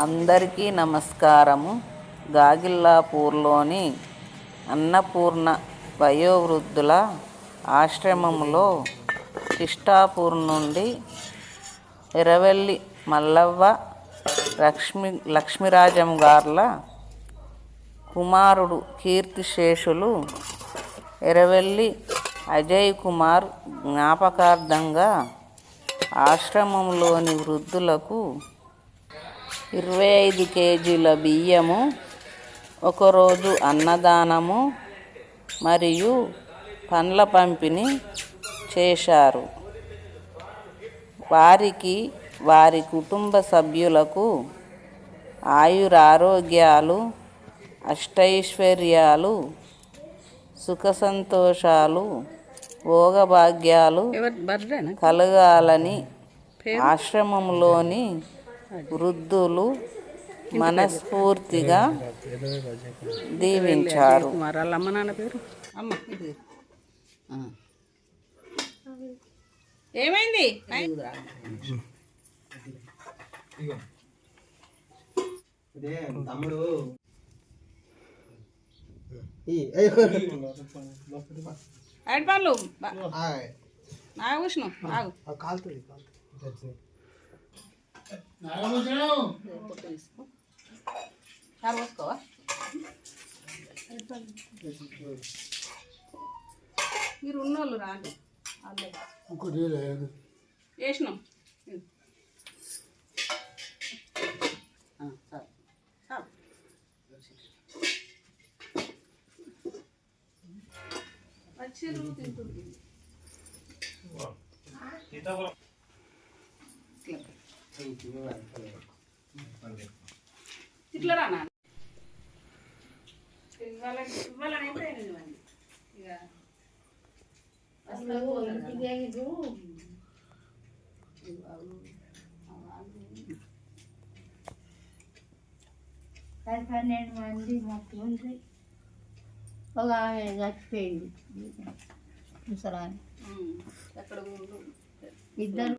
అందరికీ నమస్కారము. గాగిల్లాపూర్లోని అన్నపూర్ణ వయోవృద్ధుల ఆశ్రమంలో కిష్టాపూర్ నుండి ఎరవెల్లి మల్లవ్వ లక్ష్మి లక్ష్మీరాజం గార్ల కుమారుడు కీర్తిశేషులు ఎరవెల్లి అజయ్ కుమార్ జ్ఞాపకార్థంగా ఆశ్రమంలోని వృద్ధులకు ఇరవై ఐదు కేజీల బియ్యము ఒకరోజు అన్నదానము మరియు పండ్ల పంపిణీ చేశారు. వారికి వారి కుటుంబ సభ్యులకు ఆయురారోగ్యాలు అష్టైశ్వర్యాలు సుఖ సంతోషాలు భోగభాగ్యాలు కలగాలని ఆశ్రమంలోని వృద్ధులు మనస్ఫూర్తిగా దీవించారు. అమ్మ నాన్న పేరు? అమ్మ. ఏమైంది? ఇదే తమ్ముడు ఆయ్. ఆగు విష్ణు ఆగు కాలుతుంది. పోసుకోవా మీరు ఉన్నోళ్ళు రాండి వాళ్ళే. వేసినాం ఇది. వచ్చిర్రు తింటుంది ఇట్లా. ఇట్లా రా నాన్న ఇవాళ ఇవాళ అయిపోయింది ఇవన్నీ ఇక అసలు పది పన్నెండు మంది మొత్తం ఉంది ఒక ఆమె చచ్చిపోయింది ముసలామె ఎక్కడ ఉండు ఇద్దరు